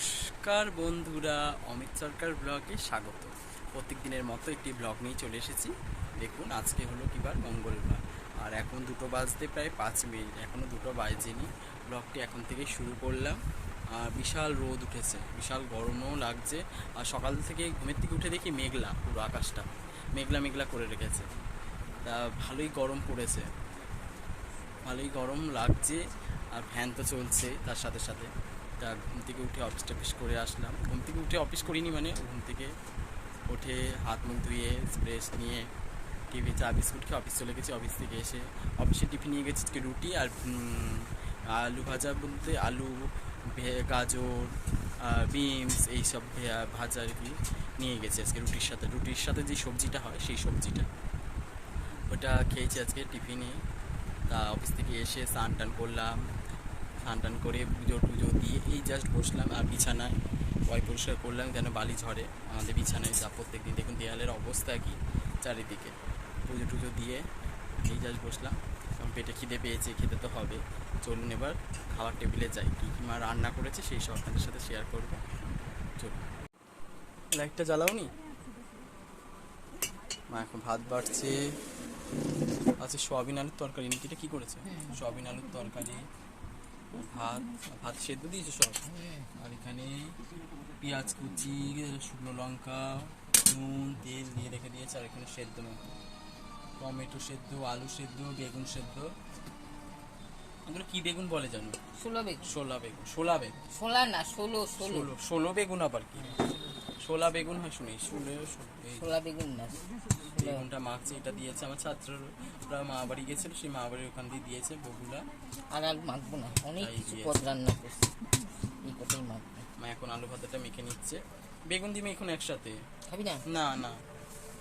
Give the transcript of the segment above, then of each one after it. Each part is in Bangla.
নমস্কার বন্ধুরা, অমিত সরকার ব্লগে স্বাগত। প্রত্যেক দিনের মতো একটি ব্লগ নিয়ে চলে এসেছি। দেখুন, আজকে হলো কিবার মঙ্গলবার। আর এখন দুটো বাজতে প্রায় পাঁচ মিনিট। এখনও দুটো বাজেনি। ব্লগটি এখন থেকেই শুরু করলাম। আর বিশাল রোদ উঠেছে, বিশাল গরমও লাগছে। আর সকাল থেকে ঘুমের থেকে উঠে দেখি মেঘলা, পুরো আকাশটা। মেঘলা মেঘলা করে রেখেছে। তা ভালোই গরম পড়েছে। ভালোই গরম লাগছে। আর ফ্যান তো চলছে তার সাথে সাথে। তা ঘুম থেকে উঠে অফিস টফিস করে আসলাম। ঘুম থেকে উঠে অফিস করিনি মানে ঘুম থেকে উঠে হাত মুখ ধুয়ে ফ্রেশ নিয়ে টিভি চা, বিস্কুট খেয়ে অফিস চলে গেছি। অফিস থেকে এসে অফিসে টিফিন নিয়ে গেছি রুটি আর আলু ভাজা বলতে আলু গাজর বিনস এইসব ভাজা আর কি নিয়ে গেছি আজকে রুটির সাথে। রুটির সাথে যে সবজিটা হয় সেই সবজিটা। ওটা খেয়েছি আজকে টিফিনে তা অফিস থেকে এসে স্নান টান করলাম। স্নান টান করে পুজো টুজো দিয়ে এই জাস্ট বসলাম আর বিছানায়। পয় পরিষ্কার করলাম যেন বালি ঝরে। আমাদের বিছানায় যা প্রত্যেক দিন দেখুন দেয়ালের অবস্থা কি চারিদিকে। পুজো টুজো দিয়ে এই জাস্ট বসলাম। এখন পেটে খিদে পেয়েছে খেতে তো হবে। চলুন এবার খাবার টেবিলে যাই। কী কী মা রান্না করেছে সেই সব আপনাদের সাথে শেয়ার করব। চলুন। লাইটটা জ্বালাও নি মা এখন ভাত বাড়ছে। আচ্ছা সোয়াবিন আলুর তরকারি নাকি? এটা কি করেছে? সোয়াবিন আলুর তরকারি। ভাত ভাত সেদ্ধ দিয়েছে সব। আর এখানে পেঁয়াজ কুচি শুকনো লঙ্কা নুন তেল দিয়ে রেখে দিয়েছে আর এখানে সেদ্ধ টমেটো সেদ্ধ আলু সেদ্ধ বেগুন সেদ্ধ। এগুলো কি বেগুন বলে জানো? ষোলো বেগুন। ষোলা বেগুন। ষোলা বেগুন। ষোলা না ষোলো। ষোলো ষোলো বেগুন আবার কি? শোলা বেগুন হয় শুনি ষোলো এই বেগুন না। বেগুনটা মাখছে এটা দিয়েছে আমার ছাত্ররা মা বাড়ি গেছিল সেই মা বাড়ির ওখান দিয়ে দিয়েছে বগুলা আর আর মাখবো না অনেক কিছু পদ রান্না করছি। এই কথাই মাখবো। মা এখন আলু ভাতাটা মেখে নিচ্ছে। বেগুন দিয়ে এখন একসাথে। খাবি না? না না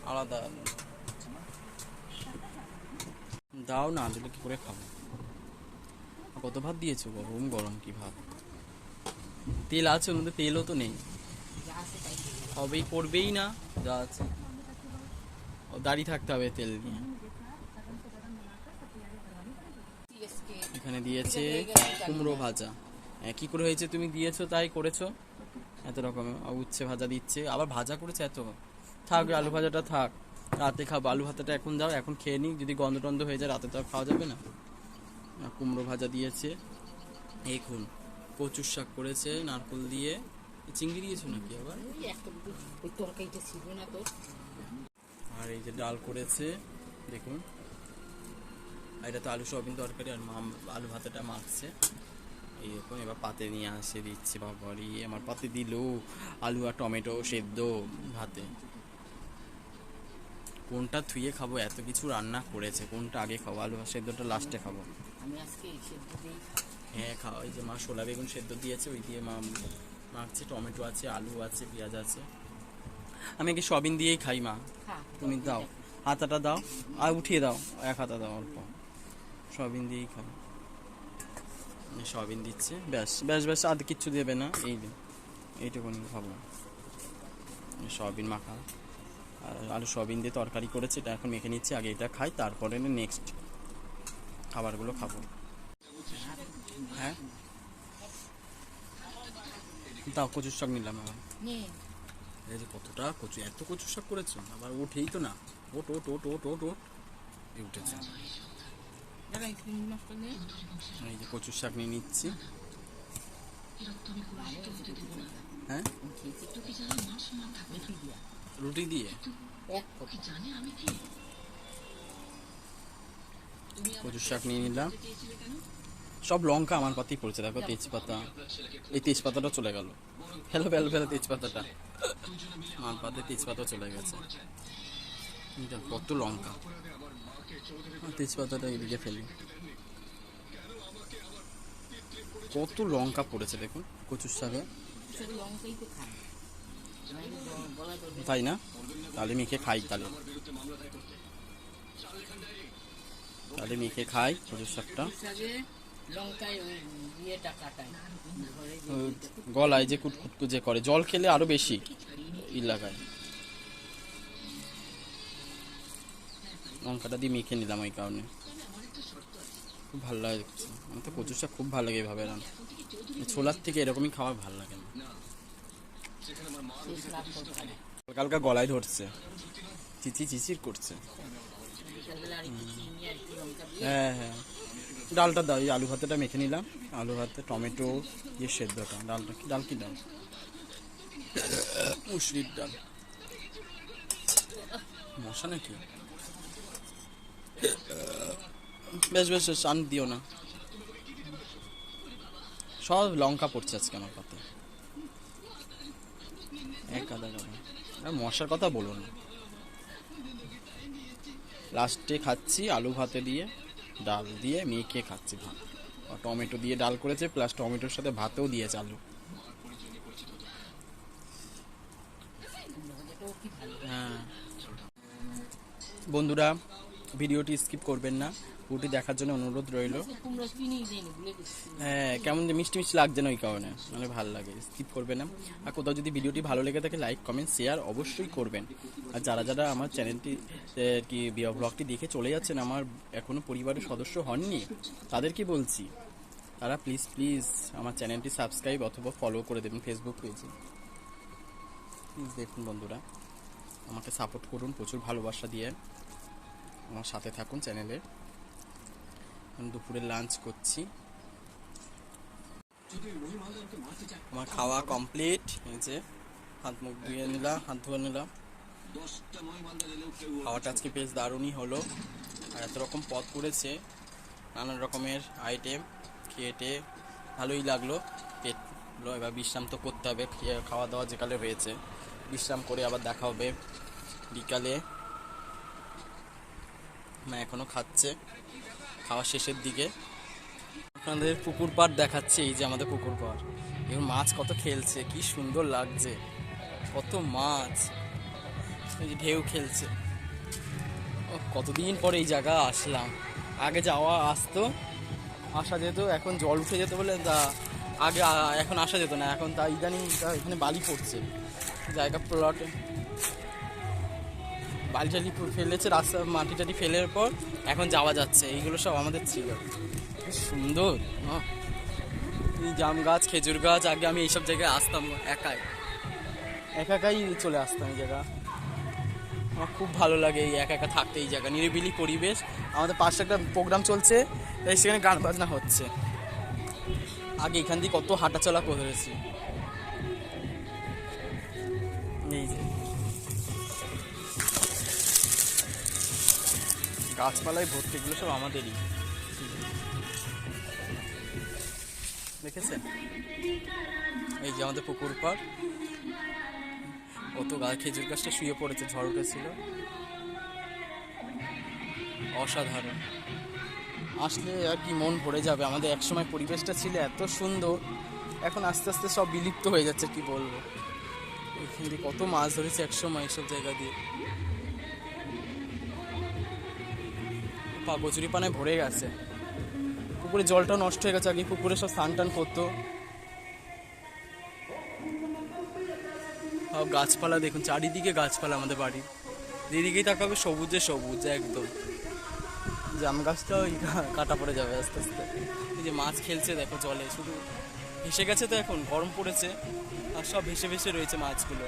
আলাদা দাও না দিলে কি করে খাব? কত ভাত দিয়েছ গরম গরম কি ভাত? তেল আছে মধ্যে তেলও তো নেই। হবেই করবেই না যা আছে। দাঁড়িয়ে থাকতে হবে তেল নিয়ে। এখানে দিয়েছে কুমড়ো ভাজা। হ্যাঁ, কি করে হয়েছে তুমি দিয়েছ তাই করেছ? এত রকম উচ্ছে ভাজা দিচ্ছে। আবার ভাজা করেছে এত? থাক আলু ভাজাটা থাক। রাতে খাব। আলু ভাতাটা এখন দাও এখন খেয়ে নিই। যদি গন্ধ টন্ধ হয়ে যায় রাতে তো আর খাওয়া যাবে না। কুমড়ো ভাজা দিয়েছে। এখন কচুর শাক করেছে নারকোল দিয়ে। চিংড়ি দিয়েছ নাকি আবার? ওই ওই তরকারিটা ছিল না তোর আর এই যে ডাল করেছে দেখুন। এটা তো আলু সয়াবিন তরকারি আর মাম আলু ভাতাটা মাখছে। এই দেখুন এবার পাতে নিয়ে আসে দিচ্ছে বাবারি আমার পাতে দিল। আলু আর টমেটো সেদ্ধ ভাতে। কোনটা থুয়ে খাব এত কিছু রান্না করেছে কোনটা আগে খাব? আলু সেদ্ধটা লাস্টে খাব। আমি আজকে। হ্যাঁ খাওয়া এই যে মা শোলা বেগুন সেদ্ধ দিয়েছে ওই দিয়ে মা মাখছে টমেটো আছে আলু আছে পেঁয়াজ আছে। আমি আগে সয়াবিন দিয়েই খাই মা। তুমি দাও। হাতাটা দাও আর উঠিয়ে দাও এক হাতা দাও অল্প। সয়াবিন দিয়েই খাই এই সয়াবিন দিচ্ছে ব্যাস। ব্যাস ব্যাস আর কিচ্ছু দেবে না। এই দিন এইটুকুনি খাব এই সয়াবিন মাখা। আর আলু সয়াবিন দিয়ে তরকারি করেছে এটা এখন মেখে নিচ্ছে আগে এটা খাই তারপরে নেক্সট খাবারগুলো খাব। হ্যাঁ? দাও কচুর শাক নিলাম আবার নে। এই যে কতটা কচু এত কচু শাক করেছ? আবার ওঠেই তো না। ওট ওট ওট ওট ওট ওট এই উঠেছে। এই যে কচুর শাক নিয়ে নিচ্ছি। হ্যাঁ? রুটি দিয়ে? কচুর শাক নিয়ে নিলাম। সব লঙ্কা আমার পাতেই পড়েছে, দেখো তেজপাতা। এই তেজপাতাটা চলে গেল। ফেলো ফেলো ফেলো তেজপাতাটা। আমার পাতে তেজপাতা চলে গেছে। কত লঙ্কা। তেজপাতাটা এদিকে ফেলি। কত লঙ্কা পড়েছে দেখুন, কচুর ধরবে তাই না? তাহলে মেখে খাই তাহলে। তাহলে মেখে খাই কচুর শাকটা। গলায় যে কুটকুট যে করে জল খেলে আরও বেশি ই লাগায়। লঙ্কাটা দিয়ে মেখে নিলাম ওই কারণে। খুব ভালো লাগে আমার তো কচুর শাক খুব ভালো লাগে এভাবে রান্না। ছোলার থেকে এরকমই খাওয়া ভালো লাগে না। হালকা হালকা গলায় ধরছে। চিচি চিচির করছে। হ্যাঁ হ্যাঁ। ডালটা দাও এই আলু ভাতেটা মেখে নিলাম। আলু ভাতে টমেটো ইয়ে সেদ্ধটা ডালটা কি ডাল কি ডাল? মুসরির ডাল। মশা নাকি? বেশ বেশ বেশ আন দিও না। সব লঙ্কা পড়ছে আজকে আমার পাতে। এক গাদা আর মশার কথা বলো না। লাস্টে খাচ্ছি আলু ভাতে দিয়ে। ডাল দিয়ে মেখে খাচ্ছি ভাত। টমেটো দিয়ে ডাল করেছে প্লাস টমেটোর সাথে ভাতেও দিয়েছে আলু। হ্যাঁ। বন্ধুরা, ভিডিওটি স্কিপ করবেন না। পুরোটি দেখার জন্য অনুরোধ রইল। গেছি হ্যাঁ কেমন যে মিষ্টি মিষ্টি লাগছে না ওই কারণে। মানে ভালো লাগে স্কিপ করবে না। আর কোথাও যদি ভিডিওটি ভালো লেগে থাকে লাইক কমেন্ট শেয়ার অবশ্যই করবেন। আর যারা যারা আমার চ্যানেলটি কি ব্লগটি দেখে চলে যাচ্ছেন আমার এখনও পরিবারের সদস্য হননি তাদের কি বলছি তারা প্লিজ প্লিজ আমার চ্যানেলটি সাবস্ক্রাইব অথবা ফলো করে দেবেন ফেসবুক পেজে প্লিজ দেখুন বন্ধুরা আমাকে সাপোর্ট করুন প্রচুর ভালোবাসা দিয়ে আমার সাথে থাকুন চ্যানেলে। দুপুরে লাঞ্চ করছি। আমার খাওয়া কমপ্লিট হয়েছে হাত মুখ ধুয়ে নিলাম, হাত ধুয়ে নিলাম। খাওয়াটা আজকে বেশ দারুণই হলো। আর এত রকম পদ করেছে নানান রকমের আইটেম খেয়েটে ভালোই লাগল। পেট এবার বিশ্রাম তো করতে হবে খাওয়া দাওয়া যেকালে হয়েছে। বিশ্রাম করে আবার দেখা হবে বিকালে। মা এখনও খাচ্ছে। খাওয়া শেষের দিকে। আপনাদের পুকুর পাড় দেখাচ্ছে, এই যে আমাদের পুকুর পাড়। এবং মাছ কত খেলছে, কি সুন্দর লাগছে। কত মাছ, এই ঢেউ খেলছে। কতদিন পরে এই জায়গা আসলাম। আগে যাওয়া আসতো, আসা যেত, এখন জল উঠে যেত বলে তা আগে, এখন আসা যেত না, এখন তা ইদানিং তা এখানে বালি পড়ছে। জায়গা প্লটে। বালি টালি ফেলেছে, রাস্তা মাটি টাটি ফেলের পর এখন যাওয়া যাচ্ছে। এইগুলো সব আমাদের ছিল। সুন্দর। এই জাম গাছ, খেজুর গাছ, আগে আমি এইসব জায়গায় আসতাম একাই। একা একাই চলে আসতাম এই জায়গা। আমার খুব ভালো লাগে এই একা একা থাকতে এই জায়গা। নিরিবিলি পরিবেশ, আমাদের পাশে একটা প্রোগ্রাম চলছে, তাই সেখানে গান বাজনা হচ্ছে। আগে এখান দিয়ে কত হাঁটাচলা করেছি। গাছপালায় ভর্তি, এগুলো সব আমাদেরই। দেখেছেন? এই যে আমাদের পুকুর পাড়। কত গাছ খেজুর গাছটা শুয়ে পড়েছে, ঝড় উঠেছিল। অসাধারণ। আসলে আর কি মন ভরে যাবে, আমাদের একসময় পরিবেশটা ছিল এত সুন্দর, এখন আস্তে আস্তে সব বিলুপ্ত হয়ে যাচ্ছে, কি বলব? এখান দিয়ে কত মাছ ধরেছে একসময় এইসব জায়গা দিয়ে। পা কচুরি পানায় ভরে গেছে। পুকুরে জলটা নষ্ট হয়ে গেছে, আগে পুকুরে সব স্নান টান করতো। সব গাছপালা দেখুন, চারিদিকে গাছপালা আমাদের বাড়ি যেদিকেই তাকাবে সবুজে সবুজ, একদম। জাম গাছটাও এই কা- কাটা পড়ে যাবে আস্তে আস্তে। এই যে মাছ খেলছে, দেখো জলে। শুধু ভেসে গেছে তো এখন, গরম পড়েছে। আর সব ভেসে ভেসে রয়েছে মাছগুলো।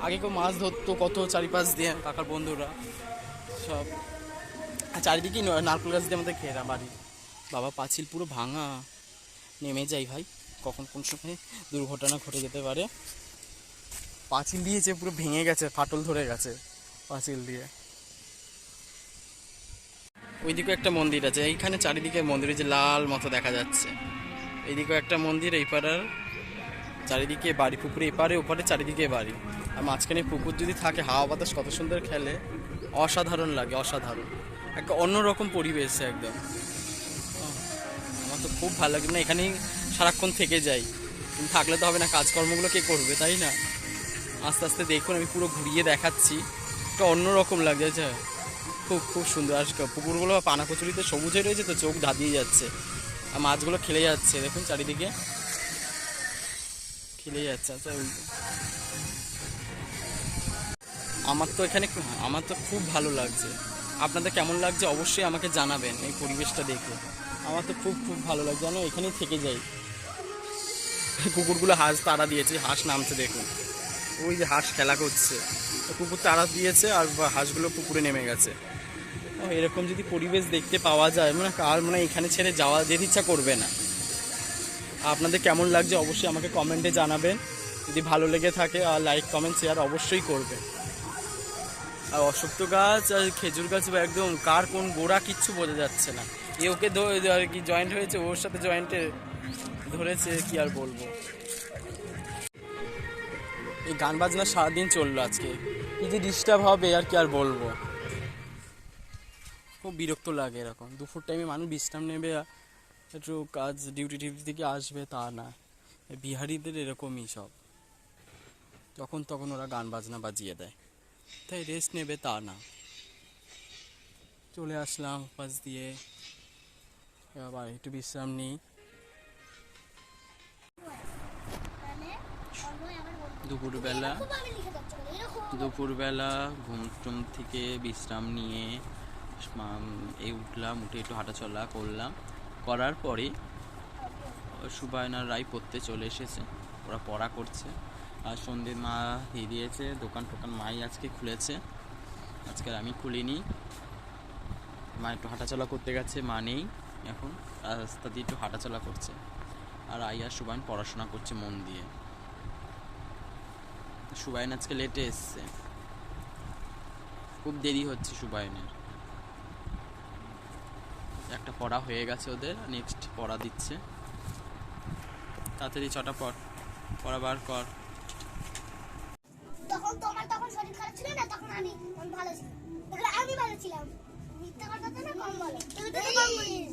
আগে কেউ মাছ ধরতো, কত চারিপাশ দিয়ে কাকার বন্ধুরা। সব আর চারিদিকেই নারকেল গাছ দিয়ে আমাদের ঘেরা বাড়ি। বাবা পাঁচিল পুরো ভাঙা। নেমে যাই ভাই। কখন কোন সময় দুর্ঘটনা ঘটে যেতে পারে। পাঁচিল দিয়েছে পুরো ভেঙে গেছে ফাটল ধরে গেছে পাঁচিল দিয়ে। ওইদিকে একটা মন্দির আছে। এইখানে চারিদিকে মন্দির যে লাল মতো দেখা যাচ্ছে। এইদিকে একটা মন্দির এই পাড়ার চারিদিকে বাড়ি পুকুরে এপারে ওপারে চারিদিকে বাড়ি। আর মাঝখানে পুকুর যদি থাকে হাওয়া বাতাস কত সুন্দর খেলে। অসাধারণ লাগে অসাধারণ। একটা অন্যরকম পরিবেশ একদম। আমার তো খুব ভালো লাগে। না, এখানেই সারাক্ষণ থেকে যাই। থাকলে তো হবে না, কাজকর্মগুলো কে করবে, তাই না? আস্তে আস্তে দেখুন, আমি পুরো ঘুরিয়ে দেখাচ্ছি। একটা অন্যরকম লাগছে আচ্ছা। খুব খুব সুন্দর। আর পুকুরগুলো পানা কচুরিতে সবুজ হয়ে রয়েছে, তো চোখ ধাঁধিয়ে যাচ্ছে। আর মাছগুলো খেলে যাচ্ছে, দেখুন চারিদিকে। খেলে যাচ্ছে আচ্ছা। আমার তো এখানে, আমার তো খুব ভালো লাগছে। আপনাদের কেমন লাগছে অবশ্যই আমাকে জানাবেন এই পরিবেশটা দেখে। আমার তো খুব খুব ভালো লাগছে। জানো এখানেই থেকে যাই। কুকুরগুলো হাঁস তাড়া দিয়েছে। হাঁস নামছে দেখুন। ওই যে হাঁস খেলা করছে। কুকুর তাড়া দিয়েছে আর হাঁসগুলো পুকুরে নেমে গেছে। এরকম যদি পরিবেশ দেখতে পাওয়া যায় মানে কার মানে এখানে ছেড়ে যাওয়া যেতে ইচ্ছা করবে না। আপনাদের কেমন লাগছে অবশ্যই আমাকে কমেন্টে জানাবেন। যদি ভালো লেগে থাকে আর লাইক কমেন্ট শেয়ার অবশ্যই করবে আর অশক্ত গাছ আর খেজুর গাছ একদম কার কোন গোড়া কিচ্ছু বোঝা যাচ্ছে না। এ ওকে আর কি জয়েন্ট হয়েছে, ওর সাথে জয়েন্টে ধরেছে, কি আর বলব? এই গান বাজনা সারাদিন চলল আজকে। কি যে ডিস্টার্ব হবে, আর কি আর বলব? খুব বিরক্ত লাগে এরকম। দুপুর টাইমে মানুষ বিশ্রাম নেবে একটু কাজ ডিউটি টিউটি থেকে আসবে তা না। বিহারিদের এরকমই সব। যখন তখন ওরা গান বাজনা বাজিয়ে দেয়। তাই রেস্ট নেবে তা না। চলে আসলাম পাশ দিয়ে। আবার একটু বিশ্রাম নিই। দুপুরবেলা দুপুরবেলা ঘুম টুম থেকে বিশ্রাম নিয়ে এই উঠলাম, উঠে একটু হাঁটাচলা করলাম। করার পরে সুবায়নার রায় পড়তে চলে এসেছে। ওরা পড়া করছে। আর সন্ধ্যে মা দিয়ে দিয়েছে দোকান টোকান মাই আজকে খুলেছে। আজকে আমি খুলিনি। মা একটু হাঁটাচলা করতে গেছে, মা নেই এখন। রাস্তা দিয়ে একটু হাঁটাচলা করছে। আর আইয়া সুবাইন পড়াশোনা করছে মন দিয়ে। সুবাইন আজকে লেটে এসছে। খুব দেরি হচ্ছে সুবাইনের। একটা পড়া হয়ে গেছে ওদের নেক্সট পড়া দিচ্ছে। তাড়াতাড়ি ছটা পড়া বার কর তখন তোমার তখন শরীর খারাপ ছিল না তখন আমি আমি ভালো ছিলাম। আমি ভালো ছিলাম। মিথ্যা কথা তো না কম বলো। তুই তো কম বলিস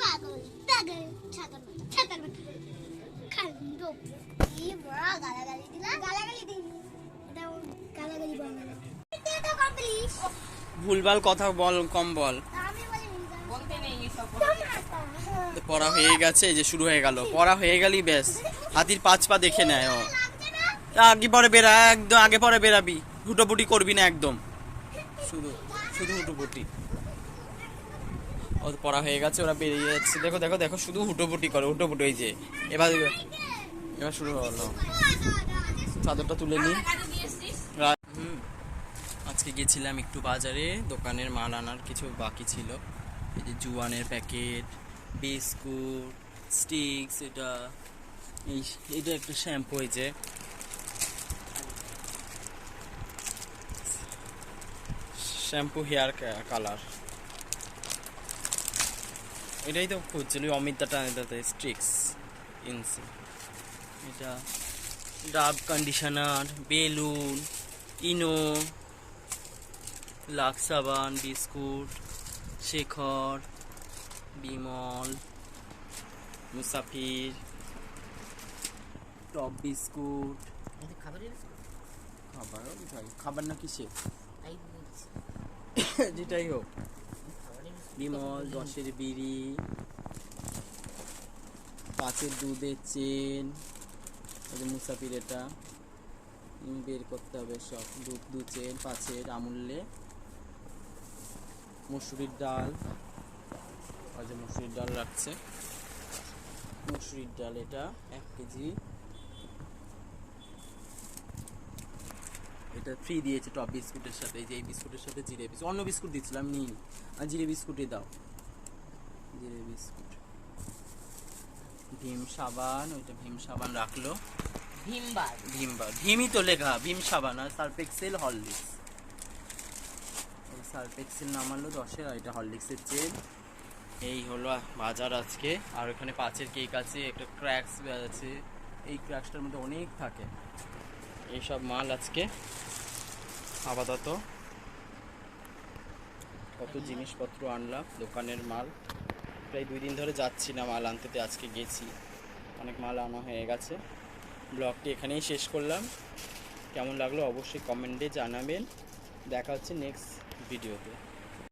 পাগল পাগল ছাতার বাচ্চা ছাতার বাচ্চা খান্ড কি বড় গালাগালি দিলা। গালাগালি দিনি এটা গালাগালি বল না। তুই তো কমপ্লিট ভুলভাল কথা বল কম বল। আমি বলি বলতে নেই এসব তো পড়া হয়ে গেছে যে শুরু হয়ে গেল। পড়া হয়ে গেলেই বেশ হাতির পাঁচ পা দেখে নেয় ও। আগে পরে বেরা, একদম আগে পরে বেরাবি। হুটোপুটি করবি না একদম। শুধু শুধু হুটোপুটি। ও তো পড়া হয়ে গেছে, ওরা বেরিয়ে যাচ্ছে। দেখো দেখো দেখো, শুধু হুটোপুটি করে, হুটোপুটি ওই যে। এবার এবার শুরু হলো। চাদরটা তুলে নিই আজকে গেছিলাম একটু বাজারে, দোকানের মাল আনার কিছু বাকি ছিল। এই যে জুয়ানের প্যাকেট, বিস্কুট, স্টিক্স, এটা, এই এটা একটা শ্যাম্পু হয়েছে শ্যাম্পু হেয়ার কালার। এটাই তো খুঁজছিল অমিতাটা এটাতে স্ট্রিক্স ইনসি। এটা Dove conditioner balloon Eno Lux সাবান biscuit Shekhar Bimal Musafir top biscuit. খাবার না কিসে তাই বলছি। যেটাই হোক। বিমল দশের বিড়ি, পাঁচের দুধের চেন মুসাফির এটা। বের করতে হবে সব। দুধ, দু চেন, পাঁচের আমূল্যে মুসুরির ডাল। যে মুসুরির ডাল রাখছে। মুসুরির ডাল এটা এক কেজি। এটা ফ্রি দিয়েছে টপ বিস্কুটের সাথে এই যে এই বিস্কুটের সাথে জিরে বিস্কুট অন্য বিস্কুট দিচ্ছিলাম নিই আর জিরে বিস্কুটই দাও। জিরে বিস্কুট। ভীম সাবান ওইটা ভীম সাবান রাখল। ভীমবার। ভীম বা ভীমই তো লেখা ভীম সাবান আর Surf Excel Horlicks. Surf Excel নামালো দশের আর এটা হরলিক্সের চেন। এই হলো বাজার আজকে। আর ওখানে পাঁচের কেক আছে একটা ক্র্যাক্স আছে। এই ক্র্যাক্সটার মধ্যে অনেক থাকে। এইসব মাল আজকে। আপাতত। কত জিনিসপত্র আনলাম, দোকানের মাল। প্রায় দুই দিন ধরে যাচ্ছি না মাল আনতে আজকে গেছি। অনেক মাল আনা হয়ে গেছে। ব্লগটি এখানেই শেষ করলাম। কেমন লাগল অবশ্যই কমেন্টে জানাবেন। দেখা হচ্ছে নেক্সট ভিডিওতে